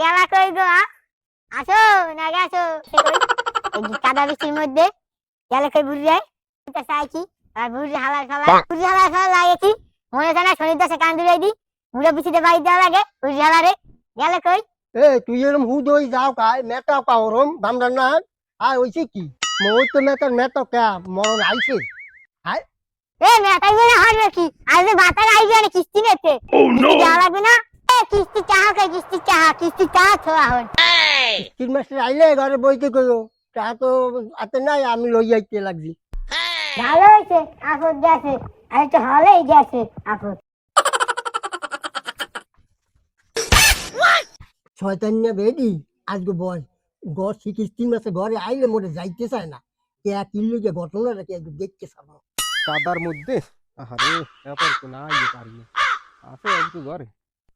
গেলা কই গো আসো না গেছো সে কই? এই কাদা বৃষ্টির মধ্যে গেলে কই বুড়ি যায়? চাইছি আর বুড়ি হালা খালা বুড়ি হালা খালা লাগিয়েছি মনে হয় না শনির দশে কান দুলাই দি মুড়ে পিছিতে বাড়ি দেওয়া লাগে বুড়ি হালা রে গেলে কই? এ তুই এরম হুদ হই যাও কাই মেটা পাওরম দামদার না আয় হইছে কি? মই তো মেটার মেটা কে? মরণ আইছে। এ মেটাই বলে হারবে কি? আজ যে বাতার আই জানে কিস্তি নেতে। কিস্তি দেওয়া লাগবে না? কিস্তি চাহা কে? কিস্তি চাহা কিস্তি চাহা ছোয়া হন তিন মাসের আইলে ঘরে বইতে কইও তা তো আতে নাই আমি লই যাইতে লাগছি। ভালো হয়েছে আপদ গেছে। আর একটু হলেই গেছে আপদ শয়তানিয়া বেডি আজকে বল। ঘর শিখিস তিন মাসে ঘরে আইলে মোটে যাইতে চায় না। কে কিনলে যে ঘটনাটা কে একটু দেখতে চাবো। কাদার মধ্যে? আরে ব্যাপার তো না ইয়ে পারি আছে একটু ঘরে।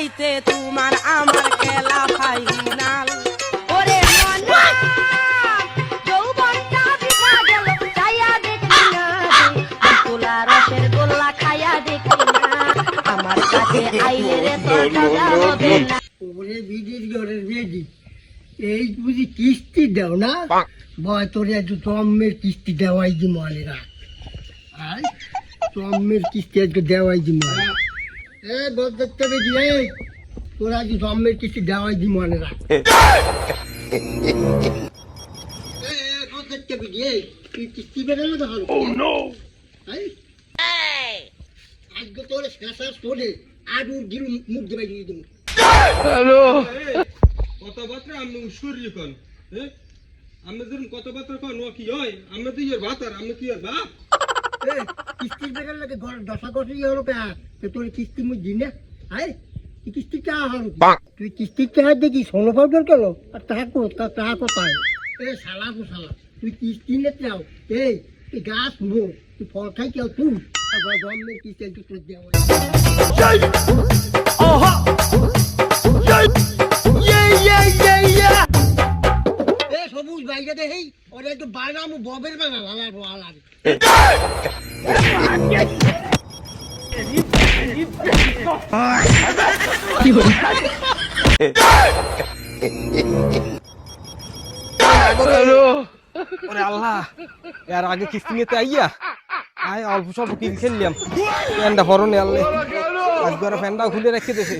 রাইতে তোমার আমার খেলা ফাইনাল। ওরে মনা যৌবনটা বিভা গেল চাইয়া দেখলি না রে। গোলা রসের গোল্লা খাইয়া দেখলি না। আমার কাছে আইলে রে তোর টাকা হবে না। ওরে বিডির ঘরের বেডি এই বুঝি কিস্তি দাও না? বয় তোরে একটু কিস্তি দেওয়াই দি মনে রাখ আর চম্মের কিস্তি একটু দেওয়াই দি মনে এ বদতে বেডি এ তোরা একটু চম্মের কিস্তি দেওয়াই দি মনে রাখ। এ বদতে বেডি এ কিস্তি বেরোলো তো হলো ও নো আজকে তোরে শেষাস করে আলু গিলু মুখ দেবে দিয়ে দেবো। কথাবার্তা আমি উসুরি কোন আমি যখন কথাবার্তা কোন ও কি হয় আমি তো ইয়ের ভাত আর আমি কি আর বাপ? কিস্তির বেকার লাগে দশা করছি হলো কে তো তোর কিস্তি মুই দিনে আয় তুই কিস্তি চা হল তুই কিস্তি চা দেখি সোনো পাউডার কেন আর তাহা কো তা তাহা কোথায় এ শালা গো শালা তুই কিস্তি নে চাও এই তুই গাছ মো তুই ফল খাই কেউ তুই আবার জন্মের কিস্তি একটু তোর দেওয়া এ সবুজ বাইরে দে হেই ওরে একটু বানামু ববের বানা লালা লালা ওরে আল্লাহ, এর আগে কিস্তি নিতে আইয়া, আয় অল্প স্বল্প কিল খেললাম। ফ্যানটা হরণে আনলে আজকে আর ফ্যানটাও খুলে রেখে দিয়েছে